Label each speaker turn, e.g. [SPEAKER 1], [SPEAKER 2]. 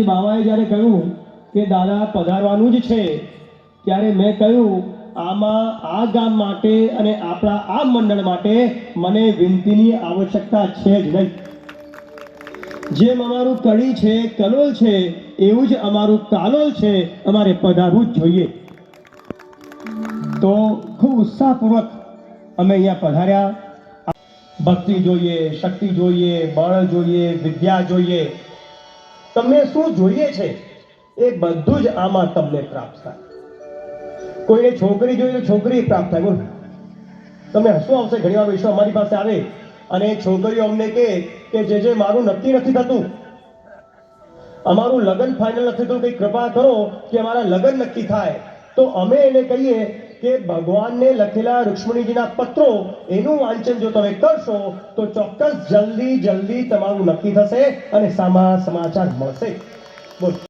[SPEAKER 1] બાવાએ જ્યારે કહ્યું કે, દાદા, પધારવાનું જ છે, ત્યારે મેં કહ્યું, આમાં આ ગામ માટે અને આપણા આ મંડળ માટે મને વિનંતીની આવશ્યકતા છે જ નહીં. જેમ અમારું કડી છે, કલોલ છે, એવું જ અમારું કાલોલ છે, અમારે પધારવું જ જોઈએ. તો ખૂબ ઉત્સાહપૂર્વક અમે અહીંયા પધાર્યા. ભક્તિ જોઈએ, શક્તિ જોઈએ, બળ જોઈએ, વિદ્યા જોઈએ. તમને શું જોઈએ છે એ બધું જ આમાં તમને પ્રાપ્ત થાય. કોઈને છોકરી જોઈએ તો છોકરી પ્રાપ્ત થાય. બોલો. તમને હસવું આવશે, ઘણી વાર વિશ્વ અમારી પાસે આવે અને છોકરીઓ અમને કહે કે જે જે મારું નક્કી નથી થતું, અમારું લગ્ન ફાઇનલ નથી થતું કંઈ કૃપા કરો કે અમારા લગ્ન નક્કી થાય. તો અમે એને કહીએ કે ભગવાનને લખેલા રુક્ષ્મણીજીના પત્રો એનું વાંચન જો તમે કરશો, તો ચોક્કસ જલ્દી જલ્દી તમારું નક્કી થશે અને સામા સમાચાર મળશે. બોલો.